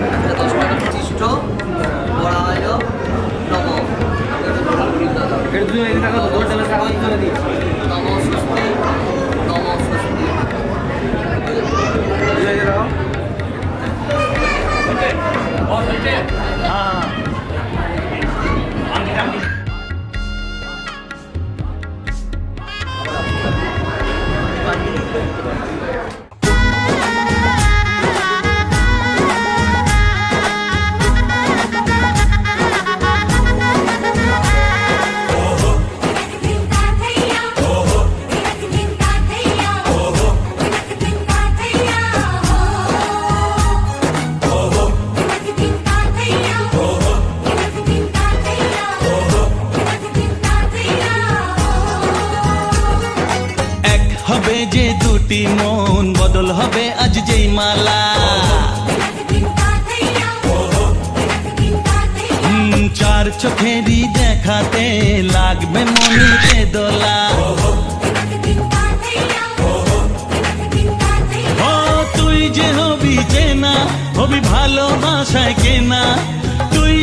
15, 25, 뭐라요? 넘어. 그래도 뭐라 부린다. 그래도 누나 이따가 너 때문에 사과인 줄 알았니? 넘어 수수대. 넘어 수수대. 아. দুটি মন বদল হবে আজ যেই মালা। চার চোখেরই দেখাতে লাগবে মনিতে দোলা তুই যে হবি চেনা হবি ভালোবাসায় কেনা।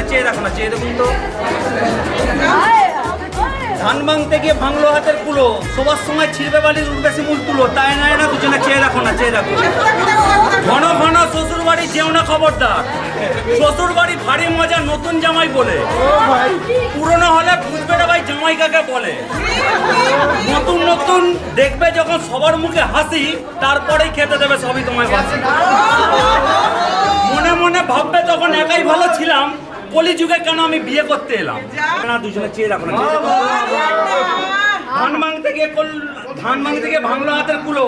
নয় চেয়ে রাখো না, চেয়ে দেখুন তো। ধান ভাঙতে গিয়ে ভাঙলো হাতের কুলো সবার সময় ছিড়বে বালি উঠবে শিমুল তুলো তাই নয় না দুজনে চেয়ে রাখো না, চেয়ে রাখো ঘন ঘন শ্বশুর বাড়ি যেও না খবরদার। শ্বশুর বাড়ি ভারী মজা নতুন জামাই বলে। পুরনো হলে বুঝবে না ভাই জামাই কাকে বলে। নতুন নতুন দেখবে যখন সবার মুখে হাসি, তারপরেই খেতে দেবে সবই তোমায় মনে মনে ভাববে তখন একাই ভালো ছিলাম কলি যুগে কেন আমি বিয়ে করতে এলাম? না দুজনে চেয়ে রাখো না ধান ভাঙতে গিয়ে ধান ভাঙতে গিয়ে ভাঙলো হাতের কুলো।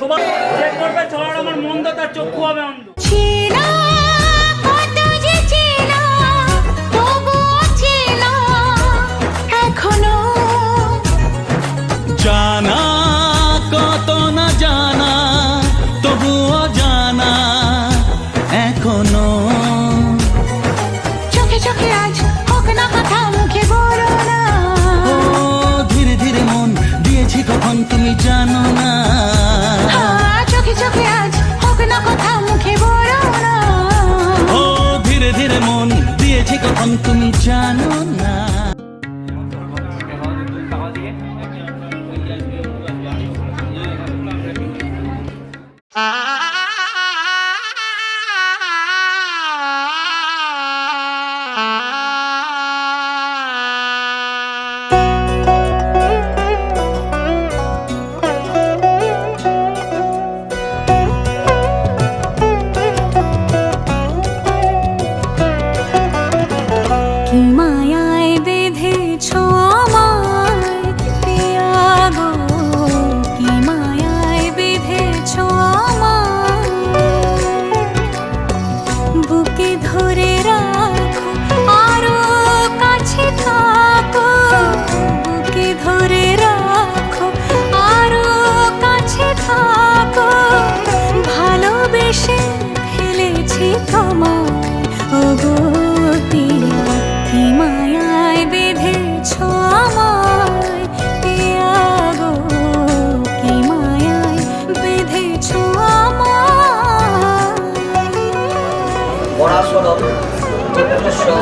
সবাই যে করবে চলার আমার মন্দ তার চক্ষু হবে অন্ধ। চেনা কত যে চেনা তবুও চেনা এখনও। জানা কত না জানা అంతుంచాను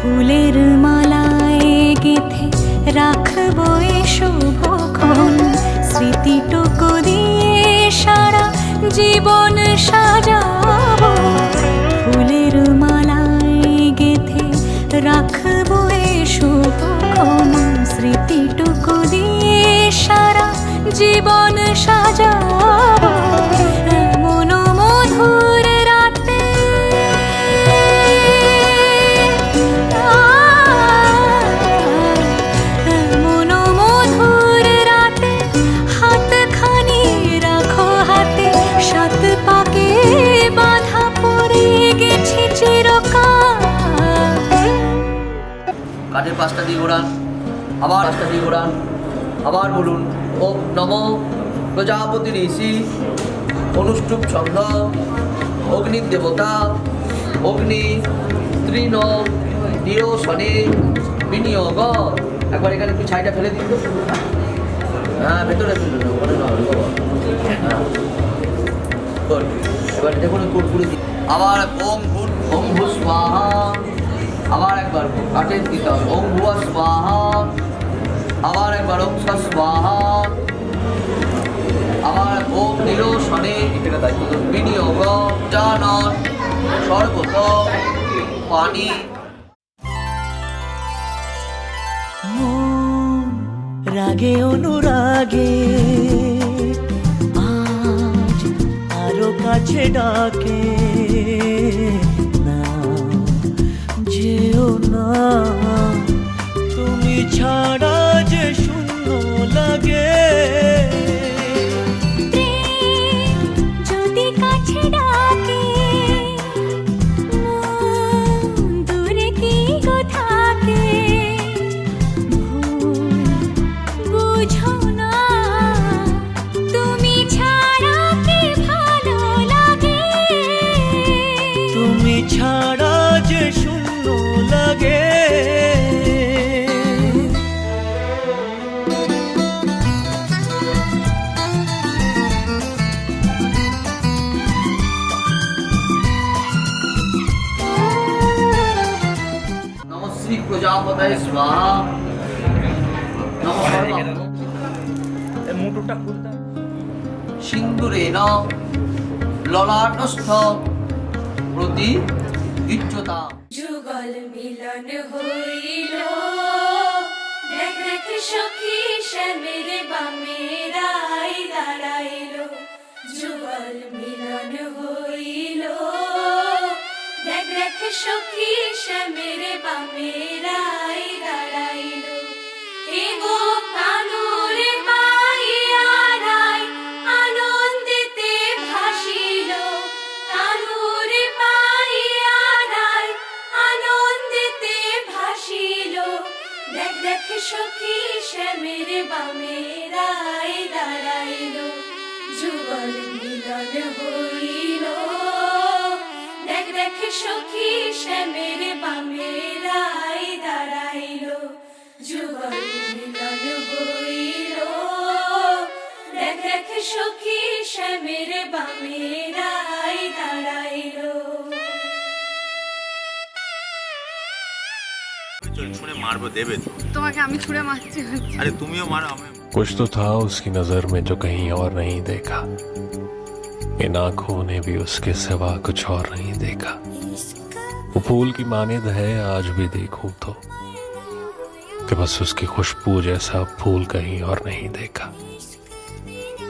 ফুলের মালায় গেথে রাখব এ শুভক্ষণ। স্মৃতিটুকু দিয়ে সারা জীবন সাজাবো। ফুলের মালায় গেথে রাখব জীবন এমন মধুর মধুর রাখো হাতে কাঠের পাঁচটা দিয়ে ঘোরান আবার পাঁচটা দিয়ে ঘোরান। আবার বলুন ও নম প্রজাপতি ঋষি অনুষ্টুপ ছন্দ, অগ্নি দেবতা, অগ্নি তৃণ দিয় শনি, বিনিয়োগ। একবার এখানে একটু ছাইটা ফেলে দিন হ্যাঁ ভেতরে হ্যাঁ। এবার দেখুন কুরকুরি আবার ওম ভূত ওম ভূ স্বাহা। আবার একবার কাঠের দিতে হবে। ওম ভুয়া বিনিয়োগ জানন সর্বত পানি। রাগে অনুরাগে, আজ আরও কাছে ডাকে। না, যেও না, তুমি ছাড়া ললাটস্থ প্রতি ইচ্ছতা যুগল মিলন হইল দেখ দেখ সখী শ্যামের বামে রাই দাঁড়াইল যুগল মিলন হইল দেখ দেখ সখী শ্যামের বামে সখী শ্যামের বামে রাই দাঁড়াইল, যুগল মিলন হইল। দেখ দেখ, সখী শ্যামের বামে রাই দাঁড়াইল, যুগল মিলন হইল। দেখ দেখ, সখী শ্যামের বামে রাই ছুঁড়ে মারবো দেবে তো তোমাকে আমি ছুঁড়ে মারছি হচ্ছে আরে তুমিও মারো আমি कुछ तो था उसकी नजर में जो कहीं और नहीं देखा इन आंखों ने भी उसके सिवा कुछ और नहीं देखा वो फूल की मानिद है आज भी देखूं तो कि बस उसकी खुशबू जैसा फूल कहीं और नहीं देखा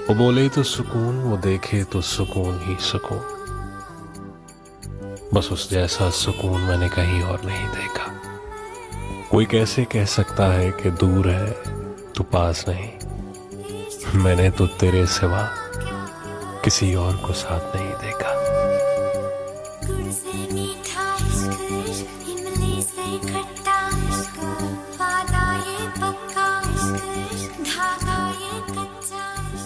वो बोले तो सुकून वो देखे तो सुकून ही सुकून बस उस जैसा सुकून मैंने कहीं और नहीं देखा कोई कैसे कह सकता है कि दूर है, तू पास नहीं। मैंने तो तेरे सिवा किसी और को साथ नहीं